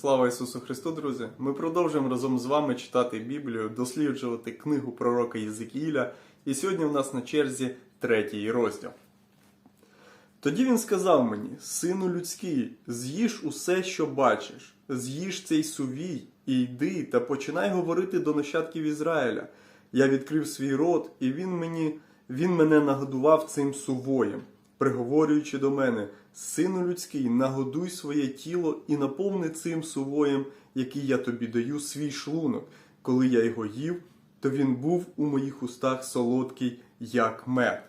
Слава Ісусу Христу, друзі! Ми продовжуємо разом з вами читати Біблію, досліджувати книгу пророка Єзекіїля. І сьогодні в нас на черзі третій розділ. Тоді він сказав мені: Сину людський, з'їж усе, що бачиш, з'їж цей сувій, і йди та починай говорити до нащадків Ізраїля. Я відкрив свій рот, і він мені він мене нагодував цим сувоєм, приговорюючи до мене: Сину людський, нагодуй своє тіло і наповни цим сувоєм, який я тобі даю, свій шлунок. Коли я його їв, то він був у моїх устах солодкий, як мед.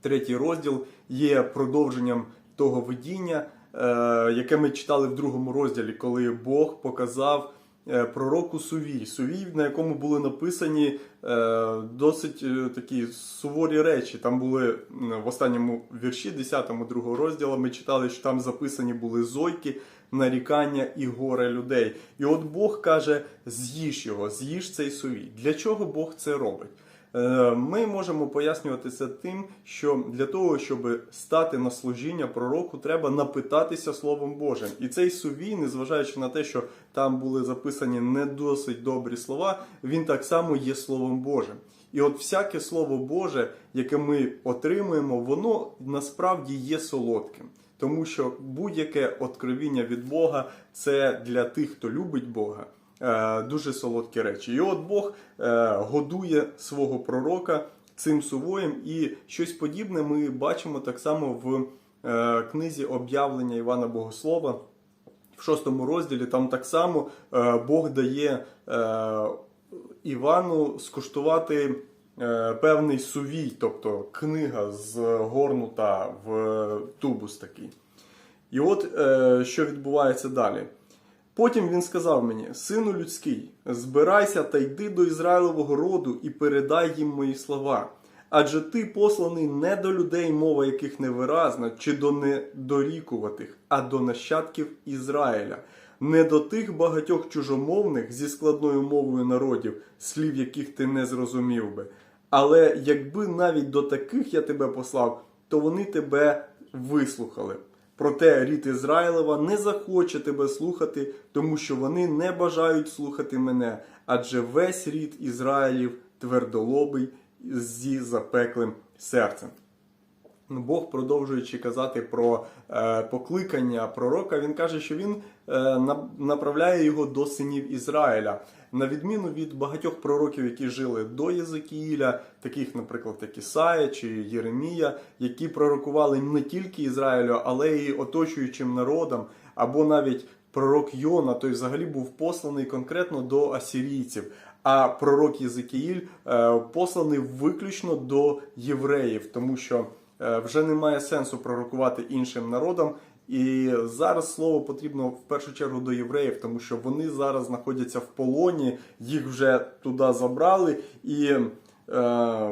Третій розділ є продовженням того видіння, е, яке ми читали в другому розділі, коли Бог показав пророку Сувій. Сувій, на якому були написані е, досить е, такі суворі речі. Там були в останньому вірші, 10-му другого розділу, ми читали, що там записані були зойки, нарікання і горе людей. І от Бог каже: з'їж його, з'їж цей сувій. Для чого Бог це робить? Е, Ми можемо пояснювати це тим, що для того, щоб стати на служіння пророку, треба напитатися Словом Божим. І цей сувій, незважаючи на те, що там були записані не досить добрі слова, він так само є Словом Божим. І от всяке Слово Боже, яке ми отримуємо, воно насправді є солодким. Тому що будь-яке откровіння від Бога це для тих, хто любить Бога. Е, дуже солодкі речі. І от Бог е, годує свого пророка цим сувоєм, і щось подібне ми бачимо так само в е, книзі об'явлення Івана Богослова. В шостому розділі там так само Бог дає Івану скуштувати певний сувій, тобто книга згорнута в тубус такий. І от що відбувається далі. Потім він сказав мені: Сину людський, збирайся та йди до Ізраїлового роду і передай їм мої слова. Адже ти посланий не до людей, мова яких невиразна, чи до недорікуватих, а до нащадків Ізраїля, не до тих багатьох чужомовних зі складною мовою народів, слів яких ти не зрозумів би. Але якби навіть до таких я тебе послав, то вони тебе вислухали. Проте рід Ізраїлева не захоче тебе слухати, тому що вони не бажають слухати мене, адже весь рід Ізраїлів твердолобий зі запеклим серцем. Бог, продовжуючи казати про е, покликання пророка, він каже, що він е, направляє його до синів Ізраїля. На відміну від багатьох пророків, які жили до Єзекіїля, таких, наприклад, як Ісая чи Єремія, які пророкували не тільки Ізраїлю, але й оточуючим народам, або навіть пророк Йона, той взагалі був посланий конкретно до асірійців. А пророк Єзекіїль е, посланий виключно до євреїв, тому що е, вже немає сенсу пророкувати іншим народам. І зараз слово потрібно в першу чергу до євреїв, тому що вони зараз знаходяться в полоні, їх вже туди забрали, і е,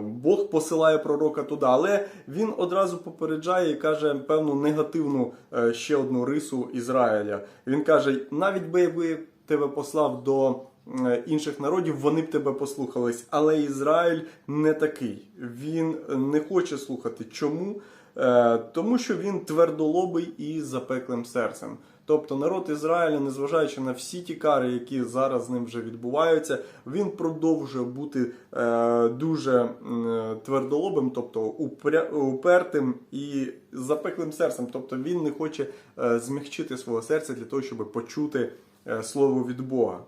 Бог посилає пророка туди. Але він одразу попереджає і каже певну негативну е, ще одну рису Ізраїля. Він каже: навіть би якби тебе послав до е, інших народів, вони б тебе послухались. Але Ізраїль не такий. Він не хоче слухати. Чому? Е, Тому що він твердолобий і запеклим серцем. Тобто народ Ізраїля, незважаючи на всі ті кари, які зараз з ним вже відбуваються, він продовжує бути е, дуже м, твердолобим, тобто упря- упертим і запеклим серцем. Тобто він не хоче е, змягчити свого серця для того, щоб почути е, слово від Бога.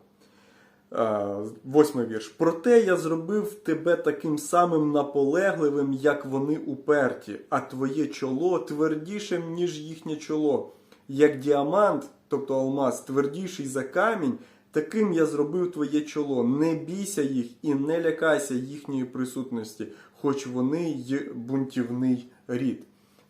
Е, Восьмий вірш. Проте я зробив тебе таким самим наполегливим, як вони уперті, а твоє чоло твердішим, ніж їхнє чоло. Як діамант, тобто алмаз, твердіший за камінь, таким я зробив твоє чоло. Не бійся їх і не лякайся їхньої присутності, хоч вони й бунтівний рід.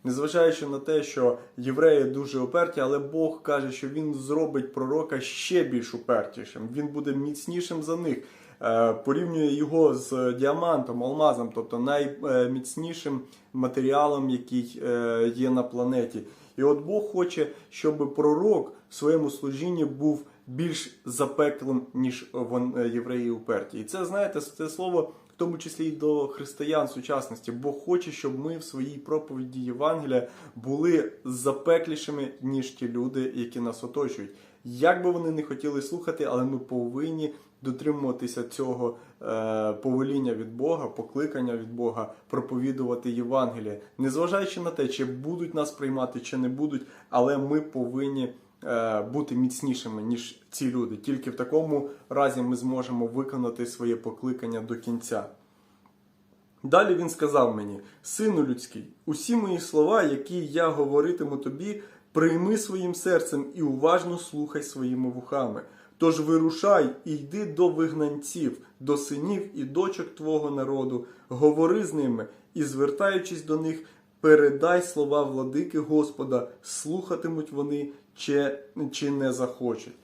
Незважаючи на те, що євреї дуже уперті, але Бог каже, що він зробить пророка ще більш упертішим. Він буде міцнішим за них. Е, Порівнює його з діамантом, алмазом, тобто найміцнішим матеріалом, який е, є на планеті. І от Бог хоче, щоб пророк в своєму служінні був більш запеклим, ніж е, євреї уперті. І це, знаєте, це слово тому числі і до християн сучасності, Бог хоче, щоб ми в своїй проповіді Євангелія були запеклішими, ніж ті люди, які нас оточують. Як би вони не хотіли слухати, але ми повинні дотримуватися цього е, повеління від Бога, покликання від Бога, проповідувати Євангеліє, незважаючи на те, чи будуть нас приймати, чи не будуть, але ми повинні бути міцнішими, ніж ці люди. Тільки в такому разі ми зможемо виконати своє покликання до кінця. Далі він сказав мені: Сину людський, усі мої слова, які я говоритиму тобі, прийми своїм серцем і уважно слухай своїми вухами. Тож вирушай і йди до вигнанців, до синів і дочок твого народу, говори з ними і, звертаючись до них, передай слова владики Господа, слухатимуть вони чи, чи не захочуть.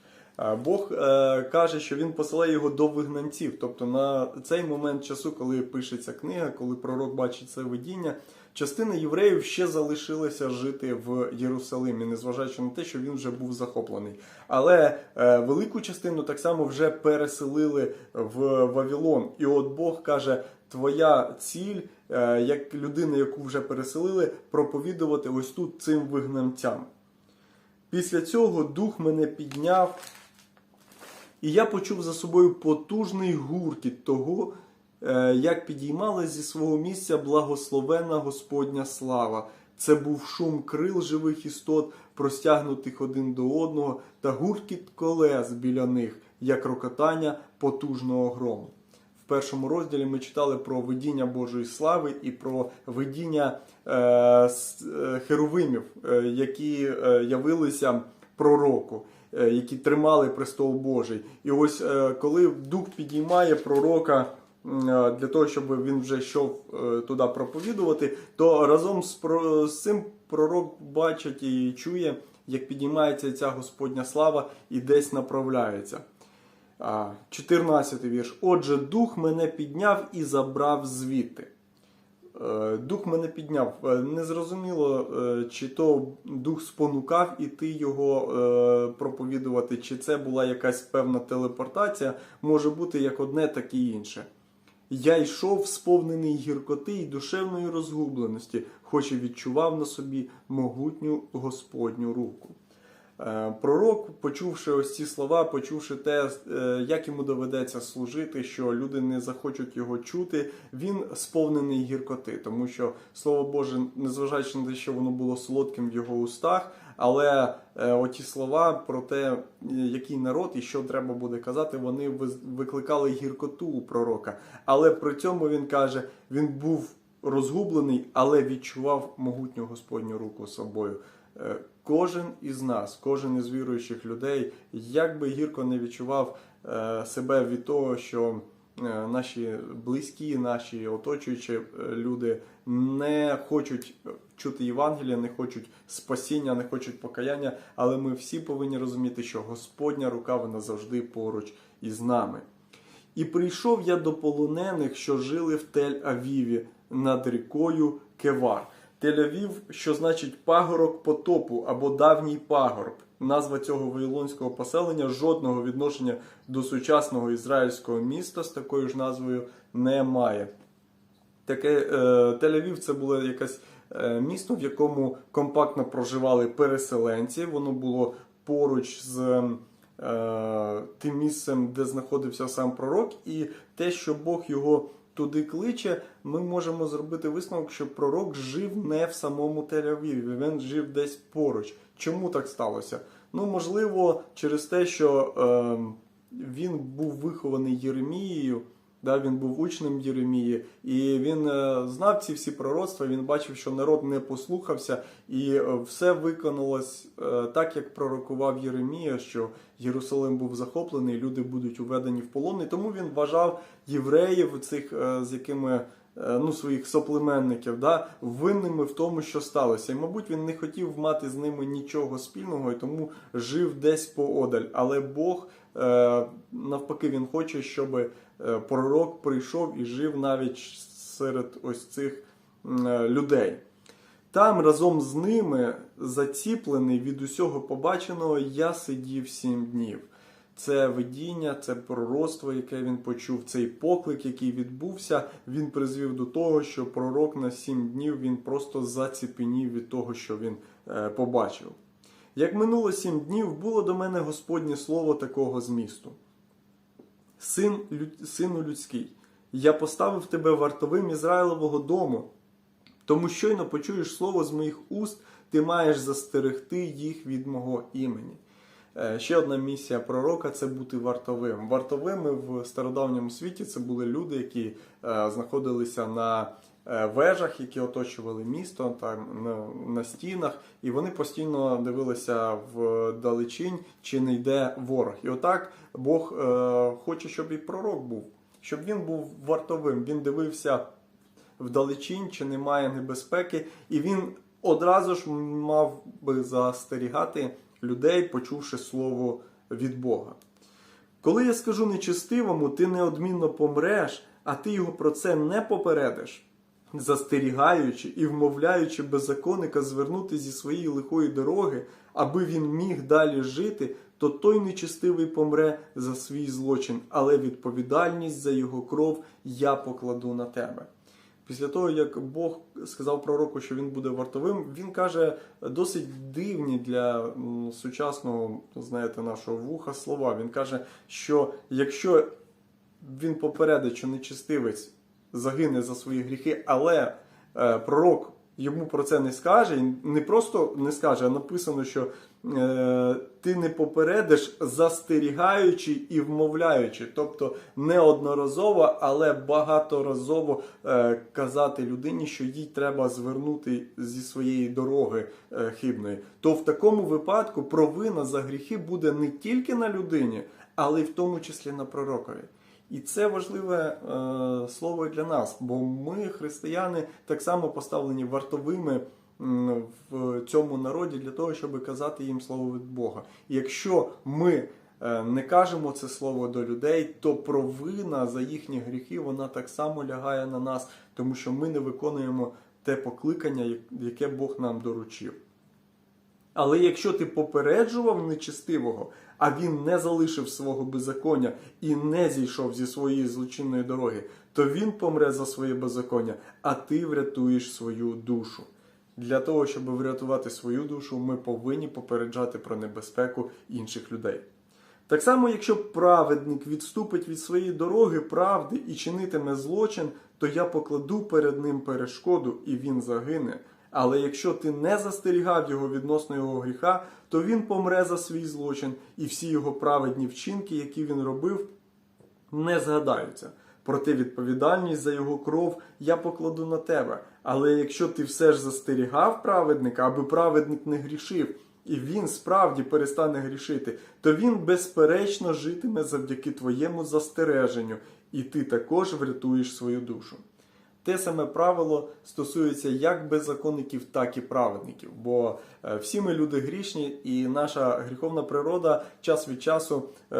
Бог е, каже, що він посилає його до вигнанців. Тобто на цей момент часу, коли пишеться книга, коли пророк бачить це видіння, частина євреїв ще залишилася жити в Єрусалимі, незважаючи на те, що він вже був захоплений. Але е, велику частину так само вже переселили в Вавилон. І от Бог каже: Твоя ціль, е, як людина, яку вже переселили, проповідувати ось тут цим вигнанцям. Після цього дух мене підняв, і я почув за собою потужний гуркіт того, е, як підіймалась зі свого місця благословена Господня слава. Це був шум крил живих істот, простягнутих один до одного, та гуркіт колес біля них, як рокотання потужного грому. Першому розділі ми читали про видіння Божої слави і про видіння е, е, херовимів, е, які явилися пророку, які тримали престол Божий. І ось коли дух підіймає пророка. Для того, щоб він вже йшов туди проповідувати, то разом з цим пророк бачить і чує, як підіймається ця Господня слава і десь направляється. А, 14 вірш. Отже, дух мене підняв і забрав звідти. Е, Дух мене підняв. Е, Незрозуміло, е, чи то дух спонукав іти його проповідувати, чи це була якась певна телепортація. Може бути як одне, так і інше. Я йшов сповнений гіркоти і душевної розгубленості, хоч і відчував на собі могутню Господню руку. Е, Пророк, почувши ось ці слова, почувши те, е, як йому доведеться служити, що люди не захочуть його чути, він сповнений гіркоти, тому що слово Боже, незважаючи на те, що воно було солодким в його устах, але е, оті слова про те, який народ і що треба буде казати, вони викликали гіркоту у пророка. Але при цьому він каже, він був розгублений, але відчував могутню Господню руку собою. Е, Кожен із нас, кожен із віруючих людей, як би гірко не відчував е, себе від того, що е, наші близькі, наші оточуючі люди не хочуть чути Євангелія, не хочуть спасіння, не хочуть покаяння, але ми всі повинні розуміти, що Господня рука вона завжди поруч із нами. І прийшов я до полонених, що жили в Тель-Авіві над рікою Кевар. Тель-Авів, що значить пагорок потопу або давній пагорб. Назва цього вавилонського поселення жодного відношення до сучасного ізраїльського міста з такою ж назвою не має. Таке е, Тель-Авів це було якесь е, місто, в якому компактно проживали переселенці. Воно було поруч з е, тим місцем, де знаходився сам пророк, і те, що Бог його туди кличе, ми можемо зробити висновок, що пророк жив не в самому Тель-Авіві, він жив десь поруч. Чому так сталося? Ну, можливо, через те, що е, він був вихований Єремією. Да, він був учнем Єремії, і він е, знав ці всі пророцтва. Він бачив, що народ не послухався, і е, все виконалось е, так, як пророкував Єремія, що Єрусалим був захоплений, люди будуть уведені в полон. І тому він вважав євреїв, цих з якими ну, своїх соплеменників, да, винними в тому, що сталося. І, мабуть, він не хотів мати з ними нічого спільного, і тому жив десь поодаль. Але Бог навпаки, він хоче, щоб е, пророк прийшов і жив навіть серед ось цих е, людей. Там разом з ними, заціплений від усього побаченого, я сидів сім днів. це видіння, це пророцтво, яке він почув, цей поклик, який відбувся, він призвів до того, що пророк на сім днів він просто заціпенів від того, що він е, побачив. Як минуло сім днів, було до мене Господнє слово такого змісту. Син, сину людський, я поставив тебе вартовим Ізраїлового дому, тому щойно почуєш слово з моїх уст, ти маєш застерегти їх від мого імені. Е, Ще одна місія пророка це бути вартовим. Вартовими в стародавньому світі це були люди, які е, знаходилися на вежах, які оточували місто, там на, на стінах, і вони постійно дивилися в далечінь, чи не йде ворог. І отак Бог е, хоче, щоб і пророк був, щоб він був вартовим. Він дивився вдалечінь, чи немає небезпеки, і він одразу ж мав би застерігати людей, почувши слово від Бога. Коли я скажу нечестивому, ти неодмінно помреш, а ти його про це не попередиш, застерігаючи і вмовляючи беззаконника звернути зі своєї лихої дороги, аби він міг далі жити, то той нечестивий помре за свій злочин, але відповідальність за його кров я покладу на тебе. Після того, як Бог сказав пророку, що він буде вартовим, він каже досить дивні для сучасного, знаєте, нашого вуха слова. Він каже, що якщо він попередить, що нечистивець загине за свої гріхи, але е, пророк йому про це не скаже, не просто не скаже, а написано, що е, ти не попередиш, застерігаючи і вмовляючи. Тобто неодноразово, але багаторазово е, казати людині, що їй треба звернути зі своєї дороги хибної. То в такому випадку провина за гріхи буде не тільки на людині, але й в тому числі на пророкові. І це важливе е, слово для нас, бо ми, християни, так само поставлені вартовими в цьому народі для того, щоб казати їм слово від Бога. І якщо ми е, не кажемо це слово до людей, то провина за їхні гріхи вона так само лягає на нас, тому що ми не виконуємо те покликання, яке Бог нам доручив. Але якщо ти попереджував нечестивого, а він не залишив свого беззаконня і не зійшов зі своєї злочинної дороги, то він помре за своє беззаконня, а ти врятуєш свою душу. Для того, щоб врятувати свою душу, ми повинні попереджати про небезпеку інших людей. Так само, якщо праведник відступить від своєї дороги правди і чинитиме злочин, то я покладу перед ним перешкоду, і він загине. Але якщо ти не застерігав його відносно його гріха, то він помре за свій злочин, і всі його праведні вчинки, які він робив, не згадаються. Проте відповідальність за його кров я покладу на тебе. Але якщо ти все ж застерігав праведника, аби праведник не грішив, і він справді перестане грішити, то він безперечно житиме завдяки твоєму застереженню, і ти також врятуєш свою душу. Те саме правило стосується як беззаконників, так і праведників. Бо е, всі ми люди грішні, і наша гріховна природа час від часу е,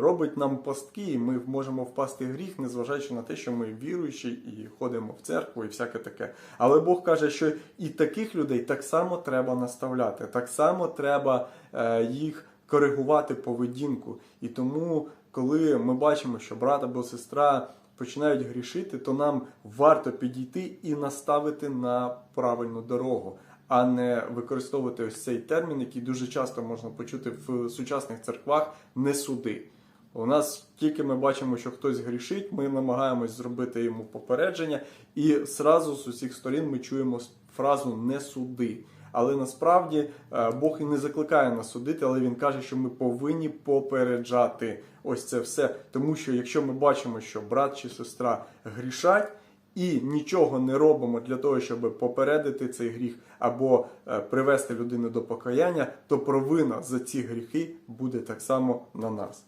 робить нам пастки, і ми можемо впасти в гріх, незважаючи на те, що ми віруючі і ходимо в церкву і всяке таке. Але Бог каже, що і таких людей так само треба наставляти, так само треба е, їх коригувати поведінку. І тому, коли ми бачимо, що брат або сестра починають грішити, то нам варто підійти і наставити на правильну дорогу, а не використовувати ось цей термін, який дуже часто можна почути в сучасних церквах не суди. У нас тільки ми бачимо, що хтось грішить, ми намагаємось зробити йому попередження, і зразу з усіх сторін ми чуємо фразу не суди. Але насправді е, Бог і не закликає нас судити, але він каже, що ми повинні попереджати ось це все. Тому що якщо ми бачимо, що брат чи сестра грішать і нічого не робимо для того, щоб попередити цей гріх або е, привести людину до покаяння, то провина за ці гріхи буде так само на нас.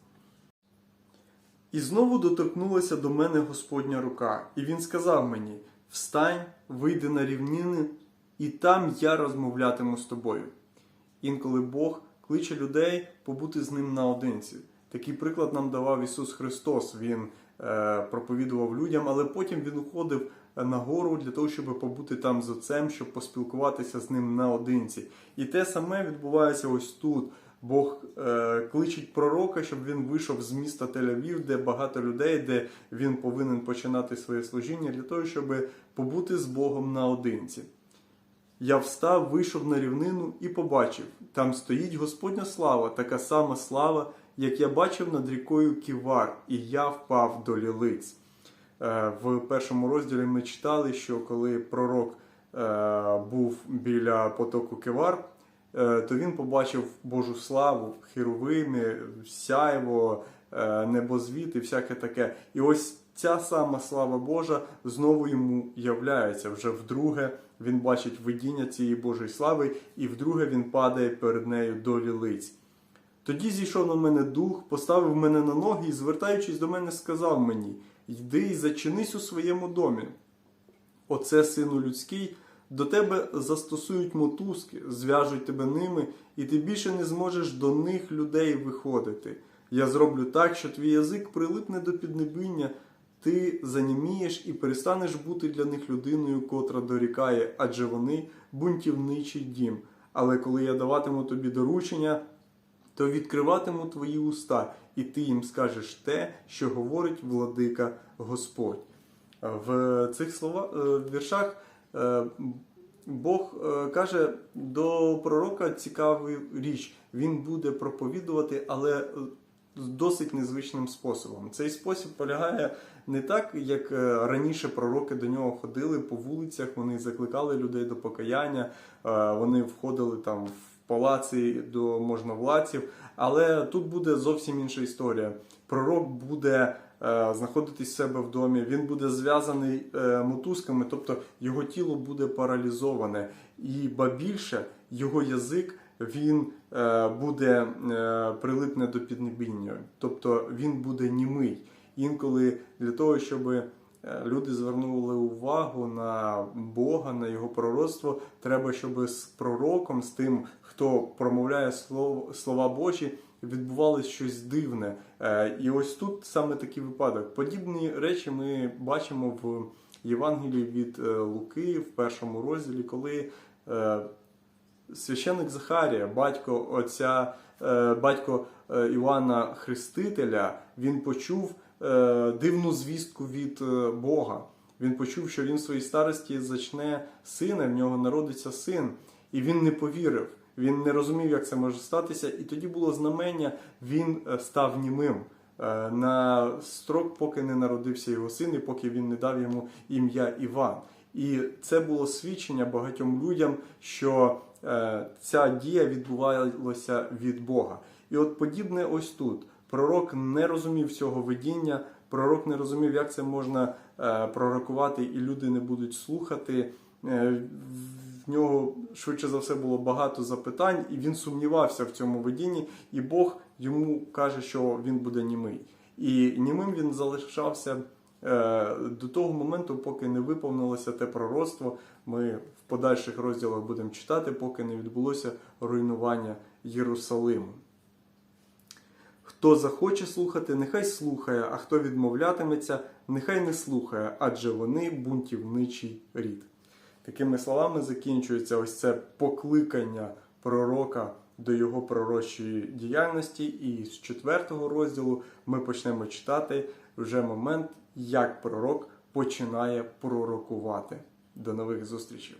І знову доторкнулася до мене Господня рука, і він сказав мені: Встань, вийди на рівнини, і там я розмовлятиму з тобою. Інколи Бог кличе людей побути з ним наодинці. Такий приклад нам давав Ісус Христос. Він е, проповідував людям, але потім він уходив на гору для того, щоб побути там з отцем, щоб поспілкуватися з ним наодинці. І те саме відбувається ось тут. Бог е, кличить пророка, щоб він вийшов з міста Тель-Авів, де багато людей, де він повинен починати своє служіння для того, щоб побути з Богом наодинці. Я встав, вийшов на рівнину і побачив: там стоїть Господня слава, така сама слава, як я бачив над рікою Ківар, і я впав до лілиць. Е, В першому розділі ми читали, що коли пророк е, був біля потоку Кивар, е, то він побачив Божу славу, херовими, сяйво, небозвіт і всяке таке. І ось ця сама слава Божа знову йому являється. Вже вдруге він бачить видіння цієї Божої слави, і вдруге він падає перед нею до лілиць. Тоді зійшов на мене дух, поставив мене на ноги і, звертаючись до мене, сказав мені: Йди і зачинись у своєму домі. Оце, сину людський, до тебе застосують мотузки, зв'яжуть тебе ними, і ти більше не зможеш до них людей виходити. Я зроблю так, що твій язик прилипне до піднебіння, ти занімієш і перестанеш бути для них людиною, котра дорікає, адже вони бунтівничий дім. Але коли я даватиму тобі доручення, то відкриватиму твої уста, і ти їм скажеш те, що говорить владика Господь. В цих слова, е, віршах е, Бог е, каже до пророка цікаву річ. Він буде проповідувати, але досить незвичним способом. Цей спосіб полягає не так, як е, раніше пророки до нього ходили по вулицях, вони закликали людей до покаяння, е, вони входили там в палаці до можновладців, але тут буде зовсім інша історія. Пророк буде е, знаходитись в себе в домі, він буде зв'язаний мотузками, тобто його тіло буде паралізоване, і ба більше його язик він е, буде е, прилипне до піднебіння, тобто він буде німий. Інколи для того, щоб е, люди звернули увагу на Бога, на його пророцтво, треба, щоб з пророком, з тим, хто промовляє слов- слова Божі, відбувалось щось дивне. І ось тут саме такий випадок. Подібні речі ми бачимо в Євангелії від Луки в першому розділі, коли священник Захарія, батько отця, е, батько е, Іоанна Хрестителя, він почув е, дивну звістку від Бога. Він почув, що він в своїй старості зачне сина, в нього народиться син, і він не повірив. Він не розумів, як це може статися, і тоді було знамення, він став німим на строк, поки не народився його син, і поки він не дав йому ім'я Іван. І це було свідчення багатьом людям, що ця дія відбувалася від Бога. І от подібне ось тут. Пророк не розумів цього видіння, пророк не розумів, як це можна е, пророкувати, і люди не будуть слухати. Е, в нього швидше за все було багато запитань, і він сумнівався в цьому видінні, і Бог йому каже, що він буде німий. І німим він залишався е, до того моменту, поки не виповнилося те пророцтво. Ми в подальших розділах будемо читати, поки не відбулося руйнування Єрусалиму. Хто захоче слухати, нехай слухає, а хто відмовлятиметься, нехай не слухає, адже вони бунтівничий рід. Такими словами закінчується ось це покликання пророка до його пророчої діяльності. І з четвертого розділу ми почнемо читати вже момент, як пророк починає пророкувати. До нових зустрічей!